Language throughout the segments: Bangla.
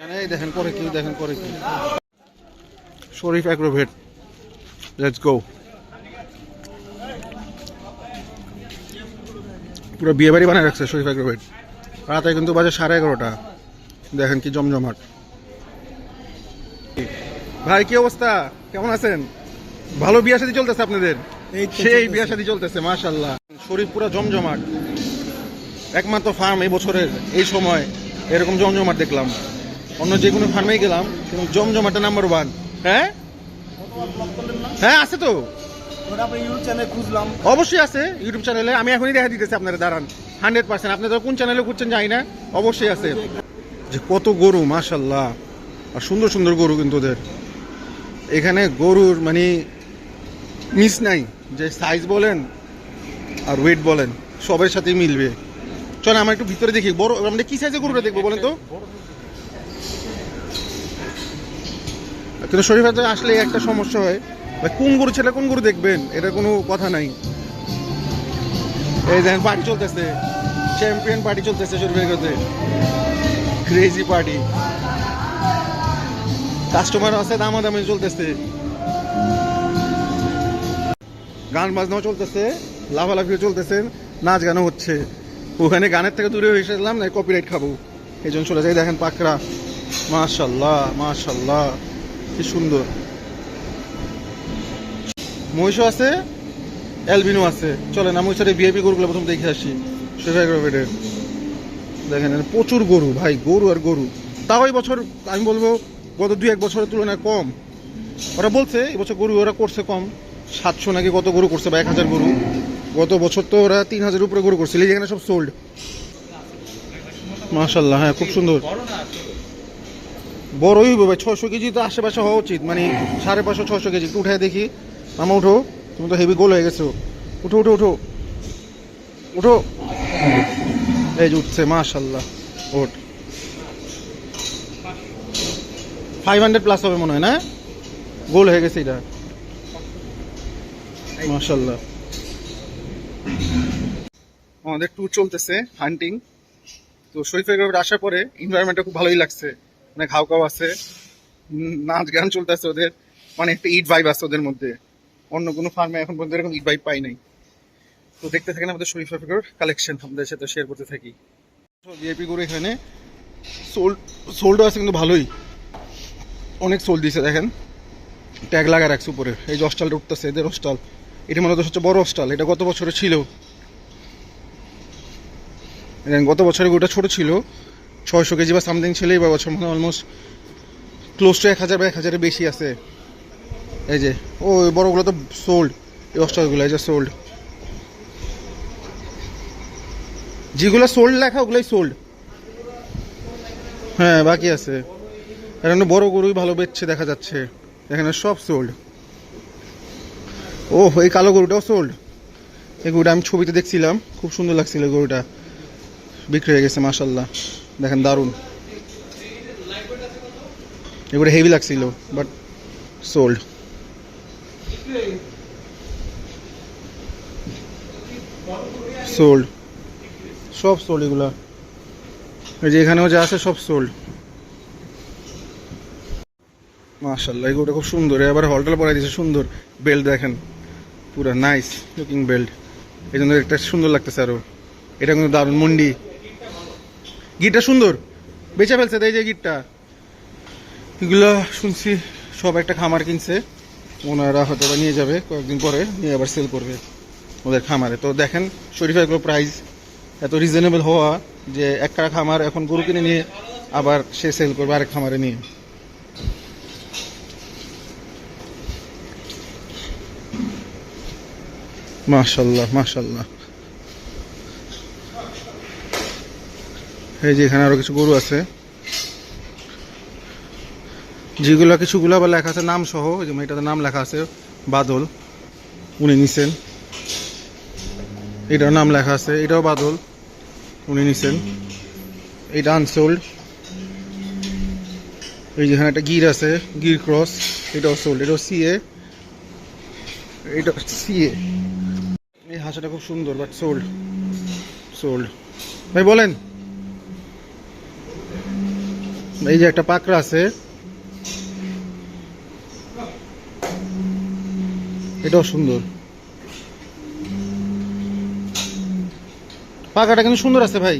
এখানে এই দেখেন করে কি দেখেন করে কি। শরীফ অ্যাগ্রোভেট লেটস গো পুরো বিয়ে বাড়ি বানায় রাখছে শরীফ অ্যাগ্রোভেট। রাতে কিন্তু বাজে সাড়ে এগারোটা। দেখেন কি জমজমাট। ভাই কি অবস্থা? কেমন আছেন? ভালো বিয়া শাদী চলতেছে আপনাদের? সেই। বিয়া শাদী চলতেছে মাশাল্লাহ শরীফ পুরো জমজমাট। একমাত্র ফার্ম এই বছরের এই সময় এরকম জমজমাট দেখলাম। অন্য যে কোনো ফার্মে গেলাম কিন্তু জমজমাটা নাম্বার ওয়ান হ্যাঁ? হ্যাঁ আছে তো। অবশ্যই আছে ইউটিউব চ্যানেলে আমি এখনই দেখা দিতেছি আপনারা দাঁড়ান। হান্ড্রেড পার্সেন্ট আপনারা কোন চ্যানেলে খুঁজছেন জানি না। অবশ্যই আছে। যে কত গরু মাশাল্লাহ আর সুন্দর সুন্দর গরু কিন্তু ওদের। এখানে গরুর মানে মিস নাই। যে সাইজ বলেন আর ওয়েট বলেন সবের সাথেই মিলবে। চলো আমরা একটু ভিতরে দেখি। বড় আমরা কি সাইজের গরুটা দেখব বলেন তো? কিন্তু শরীফ হাতে আসলে একটা সমস্যা হয়। ভাই কোন গরু ছেলে কোন গরু দেখবেন? এটা কোনো কথা নাই। এই দেখেন পার্টি চলতেছে। চ্যাম্পিয়ন পার্টি চলতেছে শরীফের কাছে ক্রেজি পার্টি কাস্টমার আছে দামা দামাদামি চলতেছে। গান বাজনাও চলতেছে, লাফালাফিও চলতেছে, নাচ গানও হচ্ছে। ওখানে গানের থেকে দূরে হয়ে এসেছিলাম না কপিরাইট খাব? এই জন্য চলে যাই, দেখেন পাকড়া। মাশাল্লাহ মাশাল্লাহ। কি সুন্দর। মহিষও আছে, অ্যালবিনো আছে। চলেন, আমি সাথে ভিআইপি গরুগুলো প্রথম দেখে আসি। শেফাই দেখেন প্রচুর গরু, ভাই, গরু আর গরু। তাও এই বছর, আমি বলব, গত দুই, এক বছরের তুলনায় কম। ওরা বলছে এবছর গরু ওরা করছে কম। সাতশো নাকি কত গরু করছে বা এক হাজার গরু। গত বছর তো ওরা তিন হাজার উপরে গরু করছিল এই যেখানে সব সোল্ড মাশাল্লাহ হ্যাঁ খুব সুন্দর। বড়ই হবে ভাই ছশো কেজি তো আশেপাশে হওয়া উচিত। মানে সাড়ে পাঁচশো ছশো কেজি। একটু উঠায় দেখি। মামা, উঠো। তুমি তো হেভি গোল হয়ে গেছো। উঠো উঠো উঠো। উঠো। এই যে উঠছে মাশাল্লাহ ওঠ। ফাইভ হান্ড্রেড প্লাস হবে মনে হয়, না? গোল হয়ে গেছে এটা। মাশাল্লাহ আমাদের ট্যুর চলতেছে হান্টিং তো শরীফের আসার পরে এনভায়রনমেন্টটা খুব ভালোই লাগছে। মানে ঘাও খাও আছে নাচ গান চলতেছে ওদের মানে একটা ইট ভাইব আছে ওদের মধ্যে। অন্য কোনো ফার্মে এখন পর্যন্ত এরকম ইট ভাইব পাই নাই। তো দেখতে থাকেন আমাদের শরীফ আফ্রিকার কালেকশন আমাদের সাথে শেয়ার করতে থাকি। ভিআইপি করে এখানে সোল্ড সোল্ডও আছে কিন্তু ভালোই। অনেক সোল দিয়েছে দেখেন। ট্যাগ লাগা রাখছে উপরে। এই যে হস্টালটা উঠতেছে, এদের হস্টাল এটা মনে হচ্ছে সবচেয়ে বড় হস্টাল এটা গত বছরে ছিল। গত বছরে ওটা ছোট ছিল। ছয়শো কেজি বা সামথিং ছিল এই বছর মানে অলমোস্ট ক্লোজ টু এক হাজার বা এক হাজারের বেশি আছে। এই যে, ও বড়গুলো তো সোল্ড এই হস্টালগুলো এই যে সোল্ড যেগুলো সোল্ড লেখা, ওগুলোই সোল্ড হ্যাঁ বাকি আছে। এখানে বড় গরুই ভালো বেচছে দেখা যাচ্ছে। এখানে সব সোল্ড ও এই কালো গরুটাও সোল্ড এই গরুটা আমি ছবিতে দেখছিলাম, খুব সুন্দর লাগছিল গরুটা। বিক্রি হয়ে গেছে মাসাল্লাহ দেখেন দারুণ। এগুলো হেভি লাগছিল বাট সোল্ড সোল্ড সব সোল্ড এগুলা। এই যে এখানেও যা আছে সব সোল্ড মাশাল্লাহ এগুলো খুব সুন্দর। এবার হলটাল পরাই দিয়েছে সুন্দর বেল্ট দেখেন। পুরা নাইস লুকিং বেল্ট এই জন্য একটা সুন্দর লাগতেছে আরও। এটা কিন্তু দারুণ মন্ডি। গিটটা সুন্দর। বেচে ফেলছে তাই যে গিটটা। এগুলো শুনছি, সব একটা খামার কিনছে। ওনারা হয়তো বা নিয়ে যাবে কয়েকদিন পরে, নিয়ে আবার সেল করবে ওদের খামারে। তো দেখেন, শরীফা এগুলো প্রাইস এত রিজনেবল হওয়া যে একটা খামার এখন গরু কিনে নিয়ে আবার সে সেল করবে আরেক খামারে নিয়ে। মাশাল্লাহ মাশাল্লাহ। এই যে এখানে আরও কিছু গরু আছে। যেগুলো কিছুগুলো আবার লেখা আছে নাম সহ ওই যে মেয়েটাতে নাম লেখা আছে, বাদল। উনি নিছেন। এটার নাম লেখা আছে, এটাও বাদল। উনি নিছেন। এটা আনসোল্ড। এই যেখানে একটা গির আছে, গির ক্রস, এটাও সোল্ড এটাও সিএ এটা সিএ এই হাঁসটা খুব সুন্দর বাট সোল্ড সোল্ড ভাই, বলেন। এই যে একটা পাকড়া আছে। এটাও সুন্দর। পাকাটা কিন্তু সুন্দর আছে ভাই।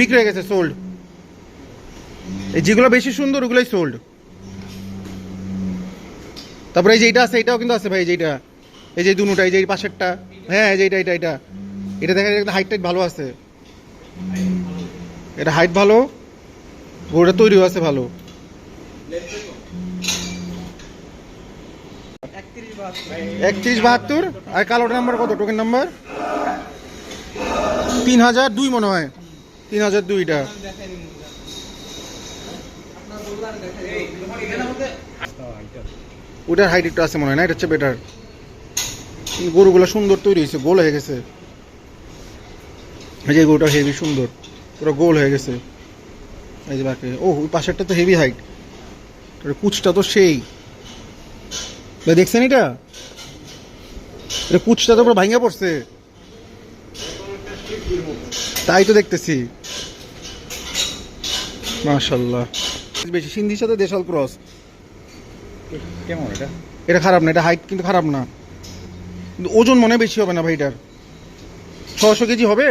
বিক্রি হয়ে গেছে সোল্ড এই যেগুলো বেশি সুন্দর, ওগুলোই সোল্ড তারপরে এই যে এটা আছে, এটাও কিন্তু আছে ভাই, এই যে এই যে দুটা, এই যে পাশেরটা। হ্যাঁ এই যে এটা এটা এটা। এটা দেখা যায় হাইট টাইট ভালো আছে। এটা হাইট ভালো গরুটা তৈরিও আছে ভালো। একত্রিশ বাহাত্তর, আর কালোটা নাম্বার কত? টোকেন নাম্বার তিন হাজার দুই মনে হয়। তিন হাজার দুইটা। ওটার হাইট একটু আছে মনে হয় না? এটা হচ্ছে বেটার গরুগুলো সুন্দর তৈরি হয়েছে, গোল হয়ে গেছে। এই যে গরুটা হেভি সুন্দর। পুরো গোল হয়ে গেছে। এই যে বাকি। ও ওই পাশেরটা তো হেভি হাইট কুচটা তো সেই। দেখছেন এটা? এটা কুচটা তো পুরো ভাঙে পড়ছে। তাই তো দেখতেছি। মাশাল্লাহ বেশি সিন্ধির সাথে দেশাল ক্রস কেমন এটা? এটা খারাপ না এটা হাইট কিন্তু খারাপ না। কিন্তু ওজন মনে বেশি হবে না ভাই এটার। ছশো কেজি হবে?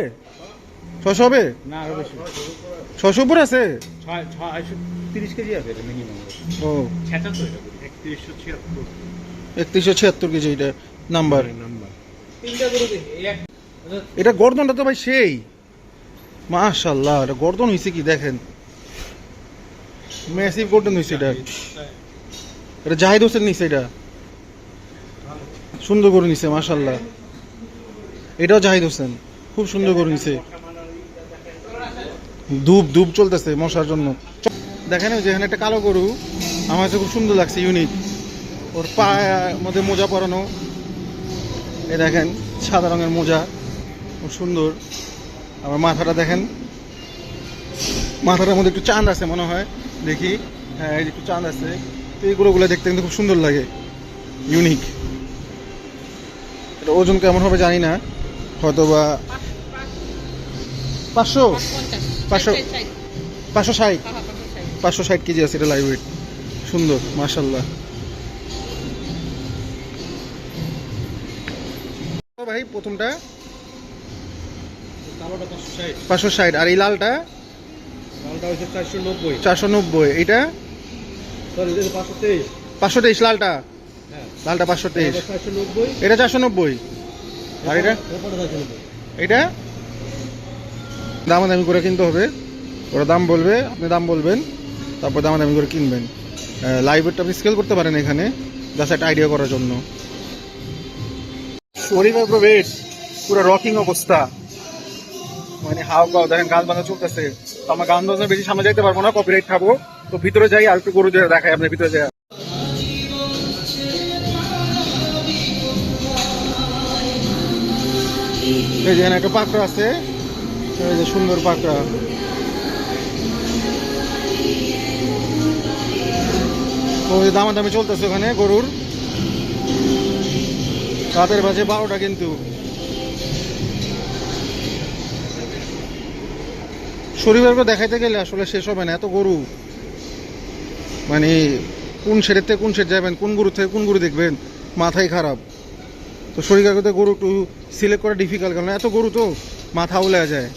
ছশো হবে? না আরও বেশি ছশো উপর আছে? তিরিশ কেজি আছে মিনিমাম ও। একত্রিশশো ছিয়াত্তর। কেজি এটা নাম্বার নাম্বার এটা গর্দনটা তো ভাই সেই। মাশাল্লাহ এটা গর্দন হয়েছে কি দেখেন? ম্যাসিভ গর্দন হয়েছে এটা। এটা জাহিদ হোসেন নিছে এটা। সুন্দর করে নিছে মাশাল্লাহ এটাও জাহিদ হোসেন। খুব সুন্দর করে নিছে। ধূপ ধূপ চলতেছে মশার জন্য। দেখেন ওই যে এখানে একটা কালো গরু, আমার কাছে খুব সুন্দর লাগছে ইউনিক ওর পায়ের মধ্যে মোজা পরানো। এই দেখেন, সাদা রঙের মোজা, খুব সুন্দর। আবার মাথাটা দেখেন, মাথাটার মধ্যে একটু চাঁদ আছে মনে হয়। দেখি হ্যাঁ এই যে একটু চাঁদ আছে। তো এই গরুগুলো দেখতে কিন্তু খুব সুন্দর লাগে ইউনিক এটা ওজন কেমন হবে জানি না হয়তো বা পাঁচশো পাঁচশো পাঁচশো ষাট। পাঁচশো ষাট? কেজি আছে এটা লাইভ ওয়েট সুন্দর মার্শাল্লাহ ভাই প্রথমটা? পাঁচশো ষাট। আর এই লালটা? লালটা হচ্ছে চারশো নব্বই। চারশো নব্বই। এইটা? এটা পাঁচশো তেইশ। পাঁচশো তেইশ লালটা? হ্যাঁ। লালটা পাঁচশো তেইশ। নব্বই। এটা চারশো নব্বই। আর এটা? এটা দামাদামি করে কিনতে হবে। ওরা দাম বলবে আপনি দাম বলবেন তারপর দামাদামি করে কিনবেন। লাইভেরটা আপনি স্কেল করতে পারেন এখানে জাস্ট একটা আইডিয়া করার জন্য। শরীর পুরো পুরো রকিং অবস্থা। মানে হাও কাও দেখেন গান বাজা চলতেছে। তো আমার গান বাজনা বেশি সামনে যাইতে পারব না কপিরাইট খাব। তো ভিতরে যাই আর একটু গরু দিয়ে দেখাই আপনার ভিতরে যাই। এই যে একটা পাকড়া আছে সুন্দর পাকড়া। ওই দামাদামি চলতেছে ওখানে গরুর। রাতের বাজে বারোটা কিন্তু। শরীরের দেখাইতে গেলে আসলে শেষ হবে না, এত গরু। মানে কোন শেডের থেকে কোন শেড যাবেন, কোন গরু থেকে কোন গরু দেখবেন, মাথাই খারাপ। তো শরীর কাগজে গরু একটু সিলেক্ট করা ডিফিকাল্ট কারণ এত গরু তো মাথা উলে যায়।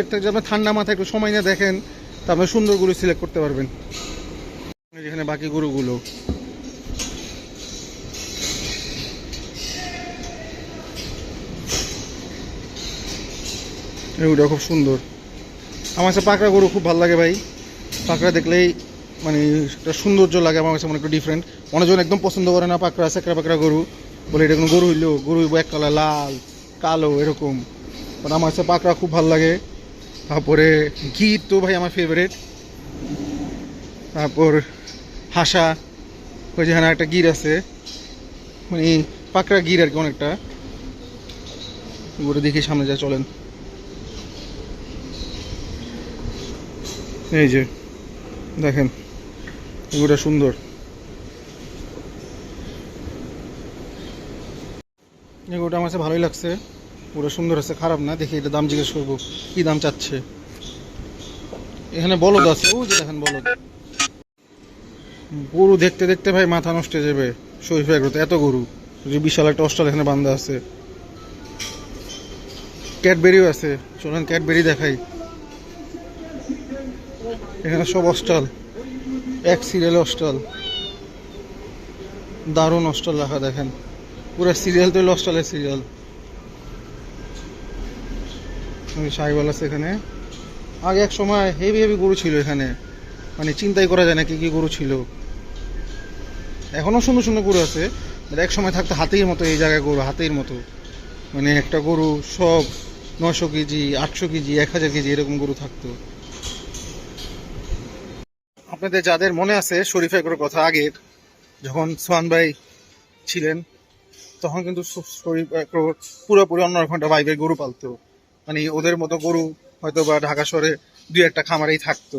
এর থেকে যদি ঠান্ডা মাথায় একটু সময় নিয়ে দেখেন তারপরে সুন্দর গরু সিলেক্ট করতে পারবেন। যেখানে বাকি গরুগুলো। এগুলো খুব সুন্দর। আমার কাছে পাকড়া গরু খুব ভালো লাগে ভাই। পাকড়া দেখলেই মানে একটা সৌন্দর্য লাগে, আমার কাছে মনে একটু ডিফারেন্ট অনেকজন একদম পছন্দ করে না পাকড়া সেকড়া পাকড়া গরু। বলে এটা কোনো গরু হইল, গরু এক কালার লাল, কালো, এরকম। বাট আমার কাছে পাকড়া খুব ভালো লাগে। তারপরে গির তো ভাই আমার ফেভারিট তারপর হাসা, ওই যেখানে একটা গির আছে। মানে পাকড়া গির আর কি অনেকটা। ওটা দেখি সামনে যা চলেন। এই যে, দেখেন, এগুলো সুন্দর। এগুলোটা আমার কাছে ভালোই লাগছে। পুরো সুন্দর আছে, খারাপ না? দেখি এটা দাম জিজ্ঞেস করব। কি দাম চাচ্ছে? এখানে বলদ আছে ও যে দেখেন বলদ। গরু দেখতে দেখতে ভাই মাথা নষ্ট হয়ে যাবে শরীফ এগুলোতে এত গরু, যে বিশাল একটা অস্টাল এখানে বান্ধা আছে। ক্যাডবেরিও আছে, চলেন ক্যাডবেরি দেখাই। এখানে সব অস্টাল এক সিরিয়াল অস্টাল দারুণ অস্টাল রাখা দেখেন। পুরো সিরিয়াল তো অস্টালের সিরিয়াল। সাইওয়াল আছে এখানে। আগে এক সময় হেভি হেভি গরু ছিল এখানে। মানে চিন্তাই করা যায় না কি কি গরু ছিল। এখনও সুন্দর সুন্দর গরু আছে এক সময় থাকতো হাতির মতো, এই জায়গায় গরু, হাতির মতো। মানে একটা গরু সব নশো কেজি, আটশো কেজি, এক হাজার কেজি এরকম গরু থাকতো। আপনাদের যাদের মনে আছে শরীফ এগুলোর কথা আগের, যখন সোহান ভাই ছিলেন, তখন কিন্তু শরীফ, পুরোপুরি অন্যরকম একটা ভাইবের গরু পালতো। মানে ওদের মতো গরু হয়তো বা ঢাকা শহরে দুই একটা খামারেই থাকতো,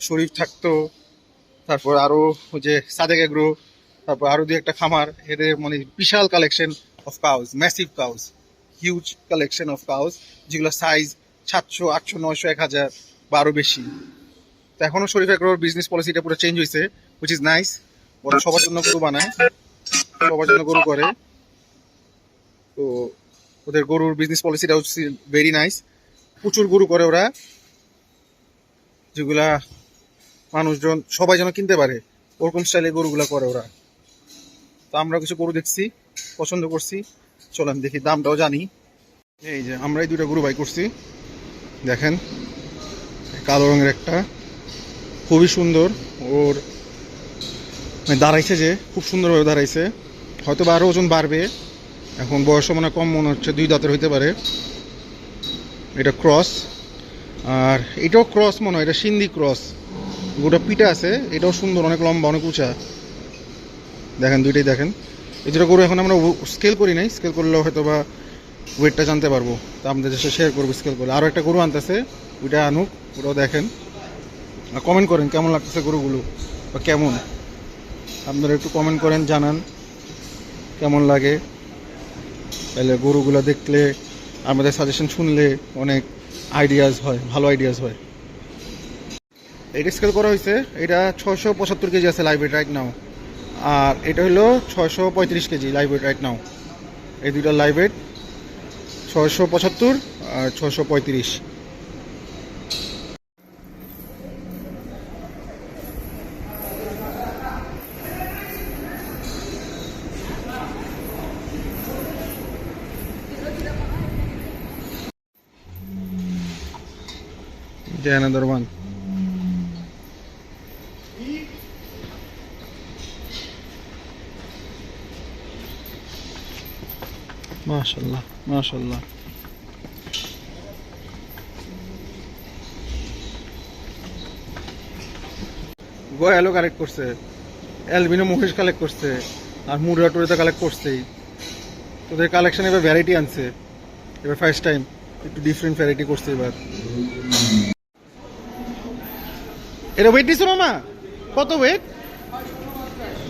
শরীফ থাকতো, তারপর আরও ওই যে সাদেক এগ্রো, তারপর আরও দুই একটা খামার, এদের মানে বিশাল collection of cows massive cows huge collection of cows যেগুলো সাইজ সাতশো, আটশো, নয়শো, এক হাজার বা আরও বেশি। তো এখনও শরীফ এগ্রোর বিজনেস পলিসিটা পুরো চেঞ্জ হয়েছে উইচ ইজ নাইস ওরা সবার জন্য গরু বানায়, সবার জন্য গরু করে। তো ওদের গরুর বিজনেস পলিসিটা হচ্ছে ভেরি নাইস প্রচুর গরু করে ওরা, যেগুলা মানুষজন, সবাই যেন কিনতে পারে, ওরকম স্টাইলে গরুগুলা করে ওরা। তো আমরা কিছু গরু দেখছি, পছন্দ করছি। চলেন দেখি, দামটাও জানি। এই যে, আমরাই দুইটা গরু বাই করছি। দেখেন, কালো রঙের একটা। খুবই সুন্দর। ওর মানে দাঁড়াইছে যে, খুব সুন্দরভাবে দাঁড়াইছে। হয়তো বা আরও ওজন বাড়বে। এখন বয়সও মনে কম মনে হচ্ছে, দুই দাঁতের হইতে পারে। এটা ক্রস, আর এটাও ক্রস মনে হয়, এটা সিন্ধি ক্রস। গোটা পিঠা আছে, এটাও সুন্দর, অনেক লম্বা, অনেক উঁচা। দেখেন, দুইটাই দেখেন। যেটা গরু এখন আমরা স্কেল করি নাই স্কেল করলে হয়তো বা ওয়েটটা জানতে পারব। তা আমাদের সাথে শেয়ার করব স্কেল করলে। আরও একটা গরু আনতেছে, ওইটা আনুক, ওটাও দেখেন। আর কমেন্ট করেন, কেমন লাগতেছে গরুগুলো, বা কেমন? আপনারা একটু কমেন্ট করেন, জানান, কেমন লাগে। তাহলে গরুগুলো দেখলে আমাদের সাজেশন শুনলে অনেক আইডিয়াস হয়, ভালো আইডিয়াস হয়। এটা স্কেল করা হয়েছে, এটা ছশো পঁচাত্তর কেজি আছে লাইব্রেরি রাইট নাও আর এটা হলো ছশো পঁয়ত্রিশ কেজি লাইব্রেরি রাইট নাও এই দুইটা লাইভ ছয়শো পঁচাত্তর আর ছশো পঁয়ত্রিশ। Yeah, another one. মাশাল্লাহ মাশাল্লাহ গয়ালো কালেক্ট করছে। অ্যালবিনো মহিষ কালেক্ট করছে। আর মুরা টুরিতে কালেক্ট করছেই। তোদের কালেকশন এবার ভ্যারাইটি আনছে। এবার ফার্স্ট টাইম একটু ডিফারেন্ট ভ্যারাইটি করছে এবার। এটা ওয়েট দিছো মামা কত ওয়েট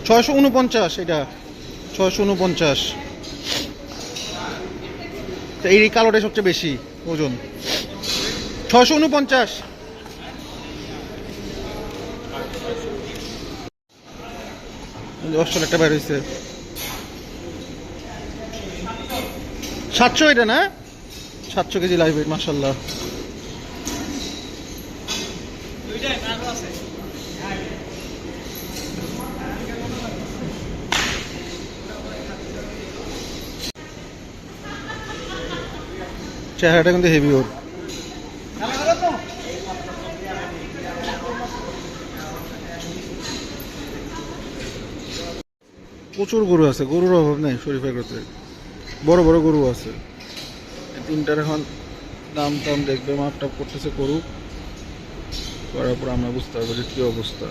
ছয়শো উনপঞ্চাশ এটা, ছয়শো উনপঞ্চাশ। তো এই কালোটাই সবচেয়ে বেশি, ওজন। ছয়শো উনপঞ্চাশ। অস্ট্রেল একটা বের হয়েছে সাতশো এটা না? সাতশো কেজি লাইভ মাসাল্লাহ চেহারাটা কিন্তু হেভি ওর। প্রচুর গরু আছে, গরুর অভাব নেই শরীফ এগ্রোতে বড় বড় গরু আছে। তিনটার এখন দাম টাম দেখবে, মাপ টাপ করতেছে করুক করার পর আমরা বুঝতে পারব যে কী অবস্থা।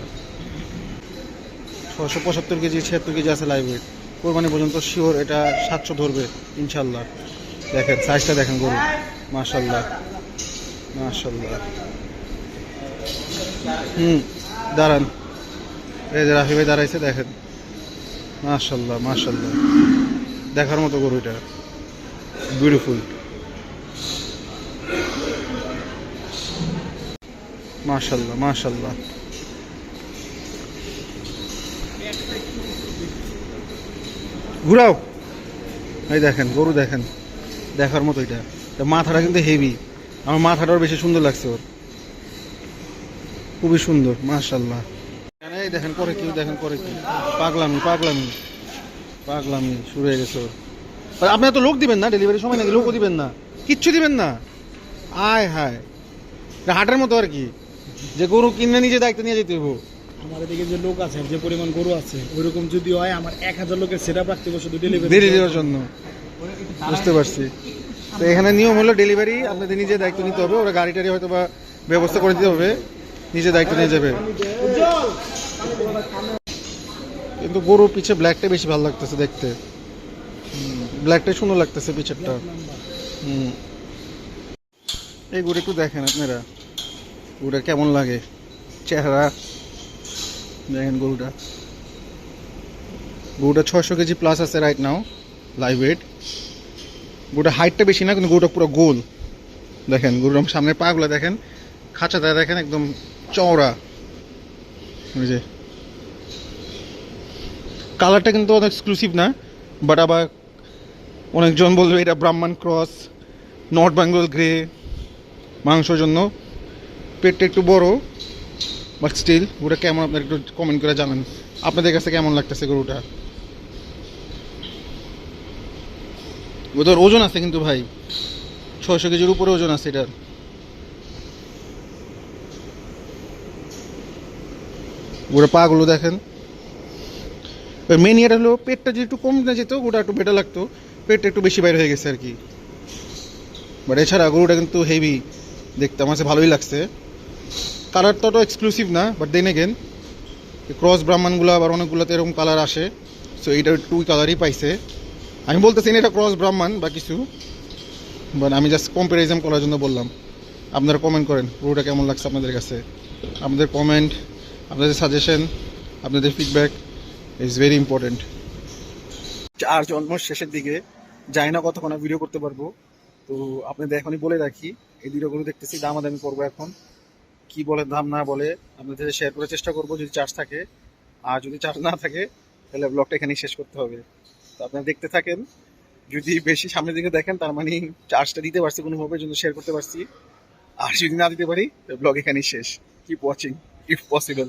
ছশো পঁচাত্তর কেজি, ছিয়াত্তর কেজি আছে লাইভ ওয়েট কোরবানি পর্যন্ত শিওর এটা সাতশো ধরবে, ইনশাল্লাহ। দেখেন সাইজটা দেখেন গরু। মাশাল্লাহ মাশাল্লাহ হুম, দাঁড়ান। এই যে রাফি ভাই দাঁড়াইছে, দেখেন। মাশাল্লাহ মাশাল্লাহ দেখার মতো গরু এটা। বিউটিফুল মাশাল্লাহ মাশাল্লাহ ঘুরাও। এই দেখেন, গরু দেখেন। দেখার মতো এটা। মাথাটা কিন্তু হেভি আমার মাথাটাও বেশি সুন্দর লাগছে ওর। খুবই সুন্দর মাশাল্লাহ এই দেখেন করে কি দেখেন করে কি। পাগলামি পাগলামি। পাগলামি শুরু হয়ে গেছে ওর। আর আপনারা তো লোক দিবেন না? ডেলিভারি সময় নাকি লোকও দিবেন না? কিচ্ছু দিবেন না? আয় হায়। হাটের মতো আর কি। যে গরু কিনে নিজে দায়িত্ব নিয়ে যেতে হব আমার এদিকে যে লোক আছে যে পরিমাণ গরু আছে ওইরকম যদি হয় আমার এক হাজার লোকের সেট আপ রাখতে শুধু ডেলিভারি দেওয়ার জন্য। বুঝতে পারছি। তো এখানে নিয়ম হলো ডেলিভারি আপনাদের নিজে দায়িত্ব নিতে হবে, ওরা গাড়ি টাড়ি হয়তো বা ব্যবস্থা করে দিতে হবে নিজে দায়িত্ব নিয়ে যাবে। কিন্তু গরুর পিছে ব্ল্যাকটা বেশি ভালো লাগতেছে দেখতে। ব্ল্যাকটাই সুন্দর লাগতেছে পিছেরটা। হুম। এই গরু একটু দেখেন আপনারা, গরুটা কেমন লাগে? চেহারা। দেখেন গরুটা। গরুটা ছয়শো কেজি প্লাস আছে রাইট নাও লাইভ ওয়েট গরুটা হাইটটা বেশি না, কিন্তু গরুটা পুরো গোল। দেখেন গরুর সামনের পাগুলো দেখেন, খাঁচাটা দেখেন একদম চওড়া। ওই যে। কালারটা কিন্তু অনেক এক্সক্লুসিভ না বাট আবার অনেকজন বলবে এটা ব্রাহ্মণ ক্রস নর্থ বেঙ্গল গ্রে মাংসর জন্য। পেটটা একটু বড় বাট স্টিল গরুটা কেমন আপনার একটু কমেন্ট করে জানান। আপনাদের কাছে কেমন লাগতেছে গরুটা? ওদের ওজন আছে কিন্তু ভাই। ছয়শো কেজির উপরে ওজন আছে এটার। ওরা পাগুলো দেখেন। মেন ইয়েটা হলো, পেটটা যদি একটু কম না যেত, ওটা একটু বেটার লাগতো। পেটটা একটু বেশি বাইরে হয়ে গেছে আর কি। বাট এছাড়া গরুটা কিন্তু হেভি দেখতে আমার ভালোই লাগছে। কালারটা তো এক্সক্লুসিভ না বাট দেন এগেন ক্রস ব্রাহ্মণগুলো আবার অনেকগুলোতে এরকম কালার আসে। সো এইটা টু কালারই পাইছে। আমি বলতেছি না এটা ক্রস ব্রাহ্মণ বা কিছু বাট আমি জাস্ট কম্পারিজন করার জন্য বললাম। আপনারা কমেন্ট করেন, পুরোটা কেমন লাগছে আপনাদের কাছে? আপনাদের কমেন্ট আপনাদের সাজেশন আপনাদের ফিডব্যাক ইজ ভেরি ইম্পর্টেন্ট আর জন্ম শেষের দিকে যাই না কতক্ষণ ভিডিও করতে পারব। তো আপনাদের এখনই বলে রাখি, এই ভিডিওগুলো দেখতেছি, দামাদামি করব এখন। কি বলে, দাম না বলে, আপনাদের শেয়ার করার চেষ্টা করব, যদি চার্জ থাকে। আর যদি চার্জ না থাকে, তাহলে ব্লগটা এখানেই শেষ করতে হবে। আপনারা দেখতে থাকেন। যদি বেশি সামনের দিকে দেখেন, তার মানে চার্জটা দিতে পারছি কোনোভাবে, জন্য শেয়ার করতে পারছি। আর যদি না দিতে পারি ব্লগ এখানেই শেষ। Keep watching if possible